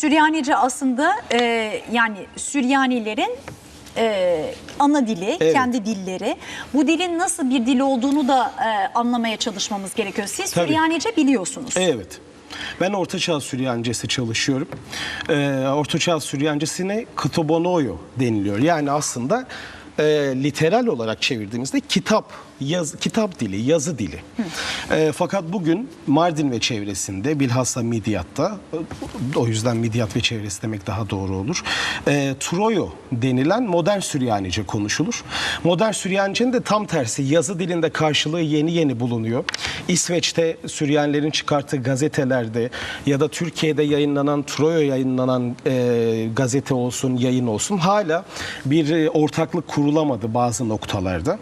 Süryanice aslında e, yani Süryanilerin e, ana dili, Evet. kendi dilleri. Bu dilin nasıl bir dil olduğunu da e, anlamaya çalışmamız gerekiyor. Siz Tabii. Süryanice biliyorsunuz. Evet. Ben Ortaçağ Süryancesi çalışıyorum. Ee, Ortaçağ Süryancesine Kıtobonoyo deniliyor. Yani aslında e, literal olarak çevirdiğimizde kitap, yaz, kitap dili, yazı dili. E, fakat bugün Mardin ve çevresinde bilhassa Midyat'ta, o yüzden Midyat ve çevresi demek daha doğru olur. E, Troyo denilen modern Süryanice konuşulur. Modern Süryanice'nin de tam tersi yazı dilinde karşılığı yeni yeni bulunuyor. İsveç'te Süryanilerin çıkarttığı gazetelerde ya da Türkiye'de yayınlanan Troyo yayınlanan e, gazete olsun, yayın olsun hala bir e, ortaklık kurulamadı bazı noktalarda.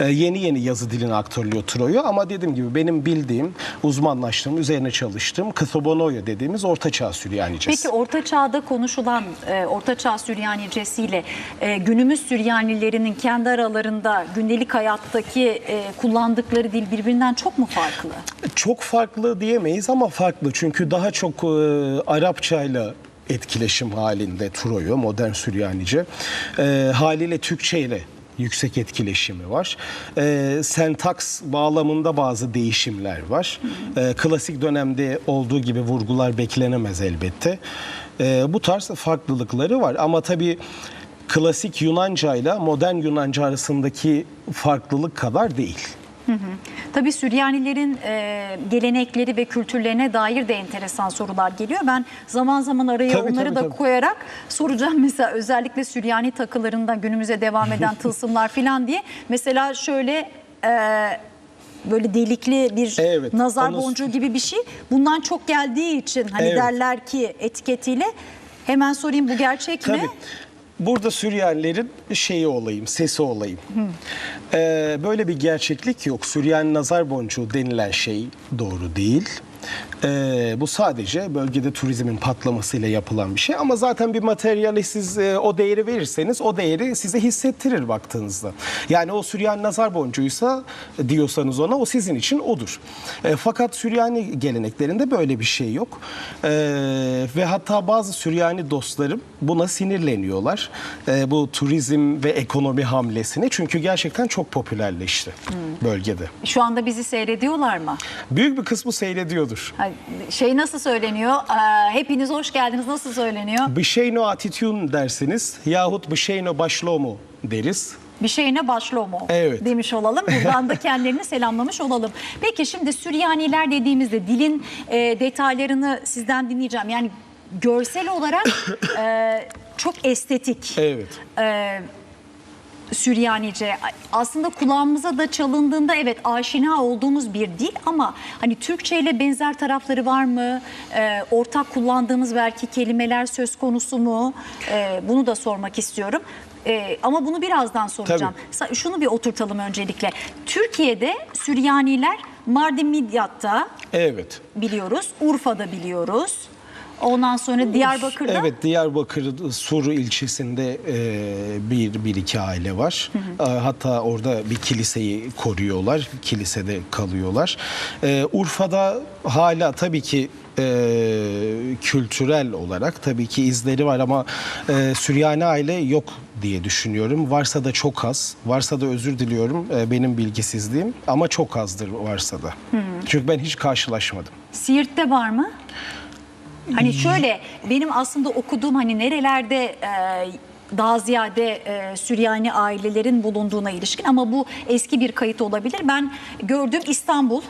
E, yeni yeni yazı diline aktarılıyor Troyo ama dediğim gibi benim bildiğim, uzmanlaştığım, üzerine çalıştığım Kıtobonoyo dediğimiz Ortaçağ Süryanicesi. Peki Orta Çağ'da konuşulan e, Orta Çağ Süryanicesiyle e, günümüz Süryanilerinin kendi aralarında gündelik hayattaki e, kullandıkları dil birbirinden çok mu farklı? Çok farklı diyemeyiz ama farklı. Çünkü daha çok e, Arapçayla etkileşim halinde Troyo, modern Süryanice. E, haliyle Türkçe ile yüksek etkileşimi var. E, sentaks bağlamında bazı değişimler var. E, klasik dönemde olduğu gibi vurgular beklenemez elbette. E, bu tarz farklılıkları var ama tabii klasik Yunanca ile modern Yunanca arasındaki farklılık kadar değil. Tabii Süryanilerin e, gelenekleri ve kültürlerine dair de enteresan sorular geliyor. Ben zaman zaman araya Tabii, onları tabii, da tabii. koyarak soracağım. Mesela özellikle Süryani takılarından günümüze devam eden tılsımlar falan diye. Mesela şöyle e, böyle delikli bir Evet, nazar onu- boncuğu gibi bir şey. Bundan çok geldiği için hani Evet. derler ki etiketiyle. Hemen sorayım bu gerçek mi? Burada Süryanilerin şeyi olayım, sesi olayım. Ee, böyle bir gerçeklik yok. Süryani nazar boncuğu denilen şey doğru değil. Ee, bu sadece bölgede turizmin patlamasıyla yapılan bir şey ama zaten bir materyale siz e, o değeri verirseniz o değeri size hissettirir baktığınızda. Yani o Süryani nazar boncuğuysa e, diyorsanız ona o sizin için odur. E, fakat Süryani geleneklerinde böyle bir şey yok. E, ve hatta bazı Süryani dostlarım buna sinirleniyorlar. E, bu turizm ve ekonomi hamlesine çünkü gerçekten çok popülerleşti bölgede. Şu anda bizi seyrediyorlar mı? Büyük bir kısmı seyrediyordur. Ha, Şey nasıl söyleniyor? Hepiniz hoş geldiniz. Nasıl söyleniyor? Bişeyno atitun dersiniz yahut Bişeyno başlomu deriz. Bir şeyine başlomo Evet. demiş olalım. Buradan da kendilerini selamlamış olalım. Peki şimdi Süryaniler dediğimizde dilin e, detaylarını sizden dinleyeceğim. Yani görsel olarak e, çok estetik. Evet. E, Süryanice aslında kulağımıza da çalındığında evet aşina olduğumuz bir dil ama hani Türkçe ile benzer tarafları var mı? Ee, ortak kullandığımız belki kelimeler söz konusu mu? Ee, bunu da sormak istiyorum. Ee, ama bunu birazdan soracağım. Sa- Şunu bir oturtalım öncelikle. Türkiye'de Süryaniler Mardin Midyat'ta Evet. biliyoruz, Urfa'da biliyoruz. Ondan sonra Diyarbakır'da Evet Diyarbakır Sur ilçesinde e, bir, bir iki aile var. E, Hatta orada bir kiliseyi koruyorlar. Kilisede kalıyorlar. E, Urfa'da hala tabii ki e, kültürel olarak tabii ki izleri var ama e, Süryani aile yok diye düşünüyorum. Varsa da çok az. Varsa da özür diliyorum e, benim bilgisizliğim ama çok azdır varsa da. Çünkü ben hiç karşılaşmadım. Siirt'te var mı? Hani şöyle benim aslında okuduğum hani nerelerde e, daha ziyade e, Süryani ailelerin bulunduğuna ilişkin ama bu eski bir kayıt olabilir. Ben gördüğüm İstanbul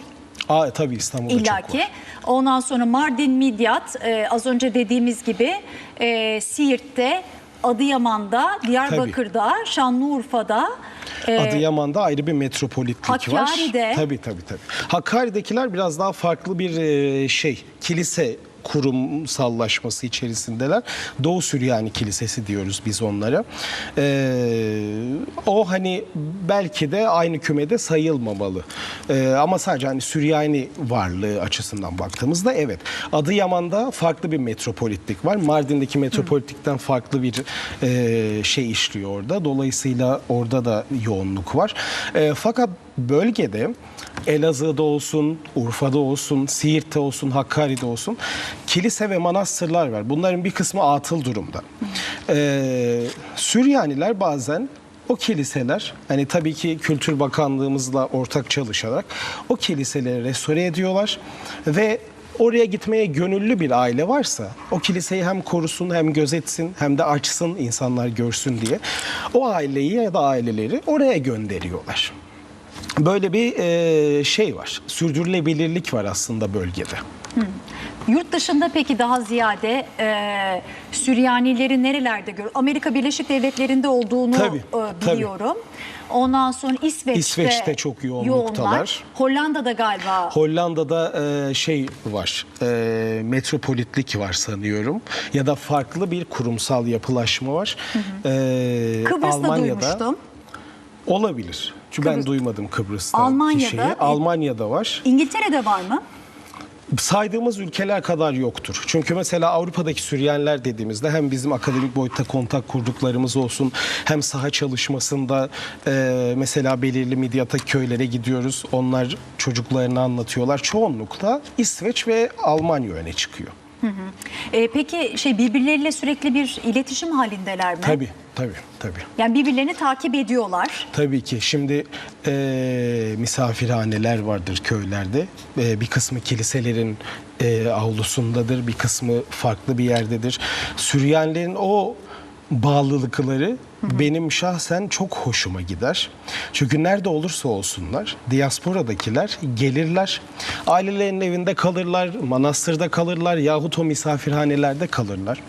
Aa, tabii İstanbul'da çok illaki. var. Ondan sonra Mardin, Midyat, e, az önce dediğimiz gibi e, Siirt'te, Adıyaman'da, Diyarbakır'da, Şanlıurfa'da e, Adıyaman'da ayrı bir metropolitlik var. Hakkari'de. Tabii tabii tabii. Hakkari'dekiler biraz daha farklı bir e, şey, kilise kurumsallaşması içerisindeler. Doğu Süryani Kilisesi diyoruz biz onlara. Ee, o hani belki de aynı kümede sayılmamalı. Ee, ama sadece hani Süryani varlığı açısından baktığımızda evet. Adıyaman'da farklı bir metropolitlik var. Mardin'deki metropolitikten farklı bir e, şey işliyor orada. Dolayısıyla orada da yoğunluk var. E, fakat bölgede Elazığ'da olsun, Urfa'da olsun, Siirt'te olsun, Hakkari'de olsun kilise ve manastırlar var. Bunların bir kısmı atıl durumda. Ee, Süryaniler bazen o kiliseler hani tabii ki Kültür Bakanlığımızla ortak çalışarak o kiliseleri restore ediyorlar ve oraya gitmeye gönüllü bir aile varsa o kiliseyi hem korusun hem gözetsin hem de açsın insanlar görsün diye o aileyi ya da aileleri oraya gönderiyorlar. Böyle bir e, şey var. Sürdürülebilirlik var aslında bölgede. Yurt dışında peki daha ziyade e, Süryanileri nerelerde gör? Amerika Birleşik Devletleri'nde olduğunu Tabii, e, tabii. biliyorum. Ondan sonra İsveç'te, İsveç'te çok yoğunluktalar. yoğunlar. Hollanda'da galiba Hollanda'da e, şey var, e, metropolitlik var sanıyorum ya da farklı bir kurumsal yapılaşma var. E, Kıbrıs'ta duymuştum. Olabilir. Çünkü ben Kıbrıs- duymadım Kıbrıs'ta Almanya'da, şeyi. e- Almanya'da var. İngiltere'de var mı? saydığımız ülkeler kadar yoktur. Çünkü mesela Avrupa'daki Süryaniler dediğimizde hem bizim akademik boyutta kontak kurduklarımız olsun hem saha çalışmasında e, mesela belirli Midyat'taki köylere gidiyoruz. Onlar çocuklarını anlatıyorlar. Çoğunlukla İsveç ve Almanya öne çıkıyor. E, peki şey birbirleriyle sürekli bir iletişim halindeler mi? Tabii, tabii, tabii. Yani birbirlerini takip ediyorlar. Tabii ki. Şimdi e, misafirhaneler vardır köylerde. E, bir kısmı kiliselerin e, avlusundadır, bir kısmı farklı bir yerdedir. Süryanilerin o bağlılıkları benim şahsen çok hoşuma gider. Çünkü nerede olursa olsunlar diasporadakiler gelirler. Ailelerinin evinde kalırlar, manastırda kalırlar yahut o misafirhanelerde kalırlar.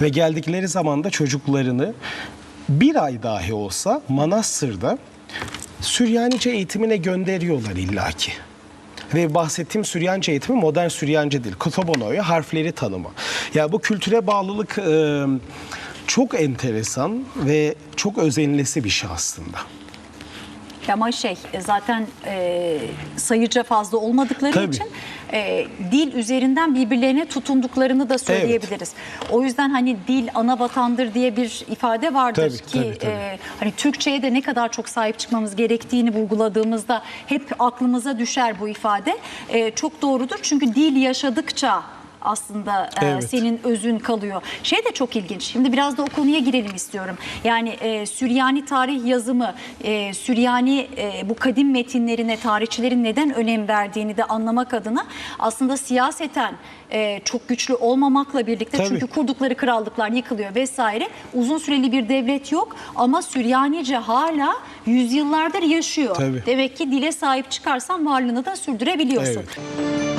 Ve geldikleri zaman da çocuklarını bir ay dahi olsa manastırda Süryanice eğitimine gönderiyorlar illaki. Ve bahsettiğim Süryanice eğitimi modern Süryanice değil. Kotobono'ya harfleri tanıma. Ya bu kültüre bağlılık e, çok enteresan ve çok özenilesi bir şey aslında. Ama şey e, zaten e, sayıca fazla olmadıkları Tabii. için e, dil üzerinden birbirlerine tutunduklarını da söyleyebiliriz. O yüzden hani dil ana vatandır diye bir ifade vardır Tabii, ki tabii, tabii. e, hani Türkçe'ye de ne kadar çok sahip çıkmamız gerektiğini vurguladığımızda hep aklımıza düşer bu ifade. E, çok doğrudur çünkü dil yaşadıkça aslında e, Evet. senin özün kalıyor. Şey de çok ilginç. Şimdi biraz da o konuya girelim istiyorum. Yani e, Süryani tarih yazımı, e, Süryani e, bu kadim metinlerine tarihçilerin neden önem verdiğini de anlamak adına aslında siyaseten e, çok güçlü olmamakla birlikte Tabii. çünkü kurdukları krallıklar yıkılıyor vesaire. Uzun süreli bir devlet yok ama Süryanice hala yüzyıllardır yaşıyor. Tabii. Demek ki dile sahip çıkarsan varlığını da sürdürebiliyorsun. Evet.